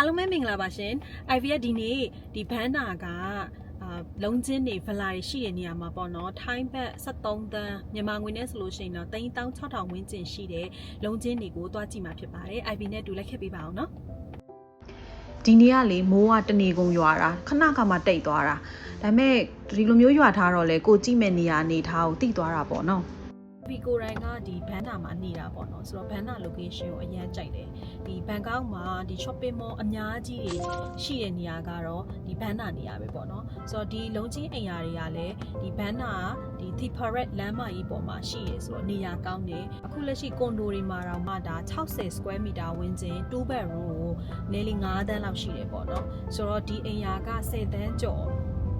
အားလုံးပဲမင်္ဂလာပါရှင် IVF ဒီနေ့ဒီဘန်းနာကအာလုံးချင်းတွေဗလာတွေရှိတဲ့နေရာမှာပေါ့နော်ထိုင်းဘတ်73တန်းမြန်မာငွေနဲ့ဆိုလို့ရှိရင်တော့36000ဝန်းကျင်ရှိတဲ့လုံးချင်းတွေကိုတွားကြည့်မှာဖြစ်ပါတယ် IV နဲ့တူလိုက်ခဲ့ပေးပါအောင်နော်ဒီနေ့ကလေမိုးကတနေကုန်ရွာတာခဏခါမှတိတ်သွားတာဒါပေမဲ့ဒီလိုမျိုးရွာထားတော့လေကိုကြည့်မဲ့နေရာအနေထားကိုတိသွားတာပေါ့နော် ဗီကိုရိုင်းကဒီဘန်နာမှာနေတာပေါ့နော်ဆိုတော့ဘန်နာ location ကိုအရန်ကြိုက်တယ်ဒီဘန်ကောက်မှာဒီ shopping mall အများကြီးတွေရှိတဲ့နေရာကတော့ဒီဘန်နာနေရာပဲပေါ့နော်ဆိုတော့ဒီလုံးချင်းအိမ်ယာတွေကလည်းဒီဘန်နာဒီ Thiparet လမ်းမကြီးပေါ်မှာရှိရဆိုတော့နေရာကောင်းတယ်အခုလက်ရှိကွန်ဒိုတွေမှာတော့မှဒါ60 square meter ဝန်းကျင်2 bedroom ကိုနေလီ9တန်းလောက်ရှိတယ်ပေါ့နော်ဆိုတော့ဒီအိမ်ယာက10တန်းကျော်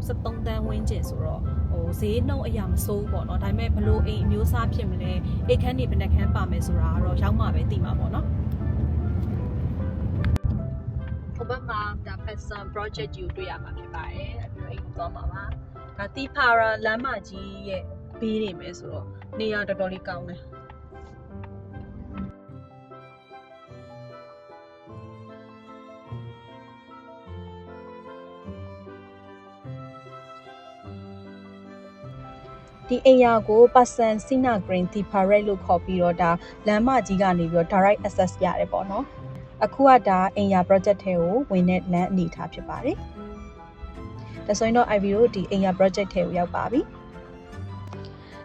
73တန်းဝန်းကျင်ဆိုတော့ဟို ဈေးနှုန်းအရာမစိုးဘူးပေါ့နော်ဒါပေမဲ့ဘလို့အိမ်အမျိုးအစားဖြစ်မလဲအိတ်ခမ်းနေဘယ်နှခမ်းပါမယ်ဆိုတာကတော့ရောက်မှပဲသိမှာပေါ့နော်ဟိုဘက်မှာဒါ person project ကြီးကိုတွေ့ရမှာဖြစ်ပါတယ်အဲ့ဒီအိမ်သွားမှာပါဒါတီဖာရာလမ်းမကြီးရဲ့ဘေးနေမယ်ဆိုတော့နေရာတော်တော်လေးကောင်းတယ် ဒီအိမ်ယာကို Person Sina Green Tea Parade လို့ခေါ်ပြီးတော့ဒါလမ်းမကြီးကနေပြီးတော့ direct access ရတယ်ပေါ့နော်အခုကဒါအိမ်ယာ project ထဲကိုဝင်တဲ့လမ်းအနေထားဖြစ်ပါတယ်ဒါဆိုရင်တော့ IV တို့ဒီအိမ်ယာ project ထဲကိုရောက်ပါပြီ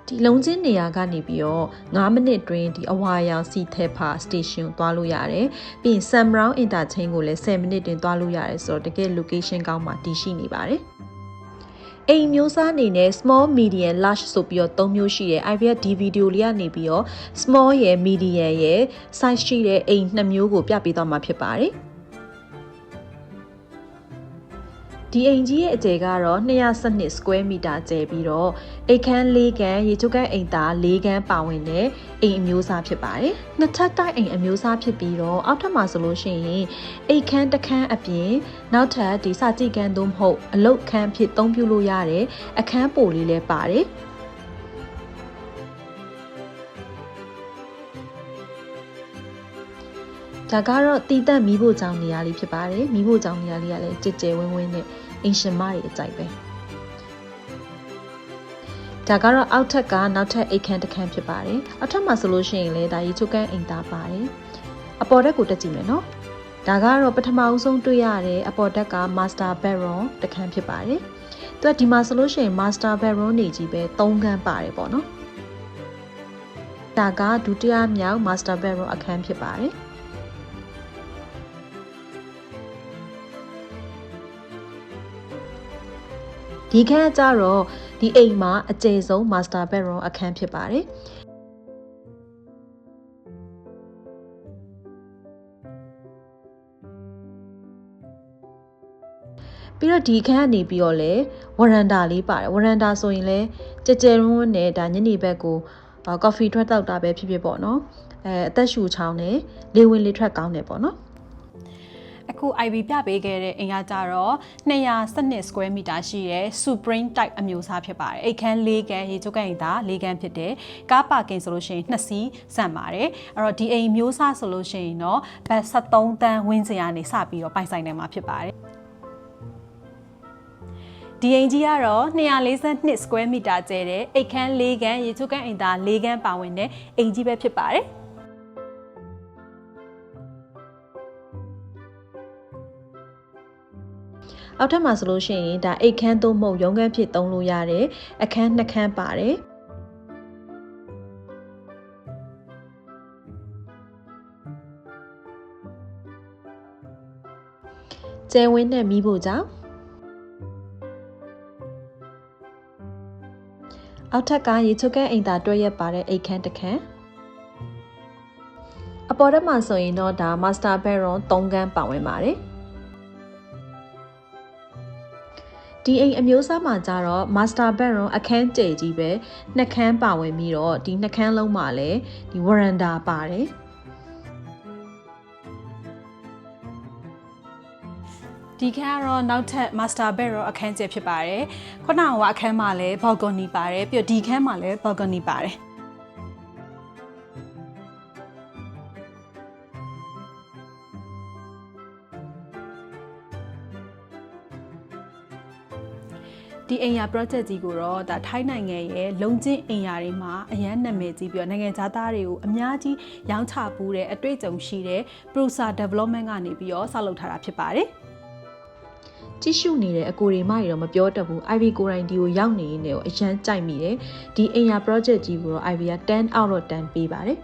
ဒီလုံးချင်းနေရာကနေပြီးတော့9မိနစ်တွင်ဒီအဝါရောင်စီသေးဖာ station ကိုသွားလို့ရတယ်ပြီးရင် Sam Brown interchange ကိုလည်း10မိနစ်တွင်သွားလို့ရတယ်ဆိုတော့တကယ် location ကောင်းမှတည်ရှိနေပါတယ် အိမ်မျိုးစားအနေနဲ့ small medium large ဆိုပြီးတော့၃မျိုးရှိတယ် IVF ဒီဗီဒီယိုလေးကနေပြီးတော့ small ရယ် medium ရယ် size ရှိတဲ့အိမ်နှစ်မျိုးကိုပြပေးသွားမှာဖြစ်ပါတယ် ဒီအိမ်ကြီးရဲ့အကျယ်ကတော့212 square meter ကျယ်ပြီးတော့အိမ်ခန်း၄ခန်းရေချိုးခန်းအိမ်သား၄ခန်းပါဝင်တဲ့အိမ်အမျိုးအစားဖြစ်ပါတယ်။နှစ်ထပ်တိုက်အိမ်အမျိုးအစားဖြစ်ပြီးတော့အောက်ထပ်မှာဆိုလို့ရှိရင်အိမ်ခန်းတစ်ခန်းအပြင်နောက်ထပ်ဒီစာကြည့်ခန်းသို့မဟုတ်အလုတ်ခန်းဖြစ်သုံးပြုလို့ရတဲ့အခန်းပိုလေးလည်းပါတယ်။ဒါကတော့တီးတက်မီးဖို့ကြောင်နေရာလေးဖြစ်ပါတယ်မီးဖို့ကြောင်နေရာလေးကလည်းကြည်ကြဲဝင်းဝင်းနဲ့ အင်ရှင်မတွေအကြိုက်ပဲဒါကတော့အောက်ထက်ကနောက်ထပ်အိတ်ခမ်းတစ်ခမ်းဖြစ်ပါတယ်အောက်ထပ်မှာဆိုလို့ရှိရင်လည်းဒါရေချိုးကန်းအိမ်သားပါတယ်အပေါ်တက်ကိုတက်ကြည့်မယ်နော်ဒါကတော့ပထမအဦးဆုံးတွေ့ရတဲ့အပေါ်တက်က Master Baron တစ်ခမ်းဖြစ်ပါတယ်သူကဒီမှာဆိုလို့ရှိရင် Master Baron နေကြီးပဲ၃ခမ်းပါတယ်ပေါ့နော်ဒါကဒုတိယမြောက် Master Baron အခန်းဖြစ်ပါတယ် ဒီခန်းကကြတော့ဒီအိမ်မှာအကျယ်ဆုံး Master Bedroom အခန်းဖြစ်ပါတယ်ပြီးတော့ဒီခန်းကနေပြီးတော့လဲဝရန်တာလေးပါတယ်ဝရန်တာဆိုရင်လဲကြဲကြဲရွန်းနဲ့ဒါညနေဘက်ကိုကော်ဖီထွက်တောက်တာပဲဖြစ်ဖြစ်ပေါ့နော်အဲအသက်ရှူချောင်းနဲ့လေဝင်လေထွက်ကောင်းတယ်ပေါ့နော် အခု IV ပြပေးခဲ့တဲ့အိမ်ကကြတော့212 square meter ရှိတဲ့ Supreme type အမျိုးအစားဖြစ်ပါတယ်။အိတ်ခမ်း၄ခန်းရေချိုးကန်အိမ်သား၄ခန်းဖြစ်တယ်။ကားပါကင်ဆိုလို့ရှိရင်2စီးဆန့်ပါတယ်။အဲ့တော့ဒီအိမ်မျိုးစားဆိုလို့ရှိရင်တော့ဘတ်73တန်းဝင်းစင်ကနေစပြီးတော့ပိုင်ဆိုင်နေမှာဖြစ်ပါတယ်။ဒီအိမ်ကြီးကတော့242 square meter ကျဲတဲ့အိတ်ခမ်း၄ခန်းရေချိုးကန်အိမ်သား၄ခန်းပါဝင်တဲ့အိမ်ကြီးပဲဖြစ်ပါတယ်။ အောက်ထပ်မှာဆိုလို့ရှိရင်ဒါအိတ်ခမ်းသုံးမဟုတ်ရုံးခန်းဖြစ်သုံးလို့ရတယ်အခန်းနှစ်ခန်းပါတယ်ကျဲဝင်းနဲ့မီးဖို့ကြောင့်အောက်ထပ်ကရေချိုးကန်းအိမ်သာတွဲရက်ပါတဲ့အိတ်ခမ်းတစ်ခန်းအပေါ်ထပ်မှာဆိုရင်တော့ဒါ Master Bedroom 3ခန်းပါဝင်ပါတယ် ဒီအိမ်အမျိုးအစားမှာကြတော့ master bedroom အခန်းကျယ်ကြီးပဲနှစ်ခန်းပါဝင်ပြီးတော့ဒီနှစ်ခန်းလုံးမှာလည်းဒီ veranda ပါတယ်ဒီခန်းကတော့နောက်ထပ် master bedroom အခန်းကျဖြစ်ပါတယ်ခုနကအခန်းမှာလည်း balcony ပါတယ်ပြီးတော့ဒီခန်းမှာလည်း balcony ပါတယ် ဒီအိမ်ယာ project ကြီးကိုတော့ဒါထိုင်းနိုင်ငံရဲ့လုံချင်းအိမ်ယာတွေမှာအရန်နာမည်ကြီးပြီးတော့နိုင်ငံသားသားတွေကိုအများကြီးရောင်းချပူးတဲ့အတွေ့အကြုံရှိတဲ့ Prosa Development ကနေပြီးတော့ဆောက်လုပ်ထားတာဖြစ်ပါတယ်ကြည့်ရှုနေတဲ့အကိုတွေမကြီးတော့မပြောတတ်ဘူး Ivy ကိုရိုင်းဒီကိုရောက်နေနေကိုအရန်ကြိုက်မိတယ်ဒီအိမ်ယာ project ကြီးကိုတော့ Ivy က10 out of 10ပေးပါတယ်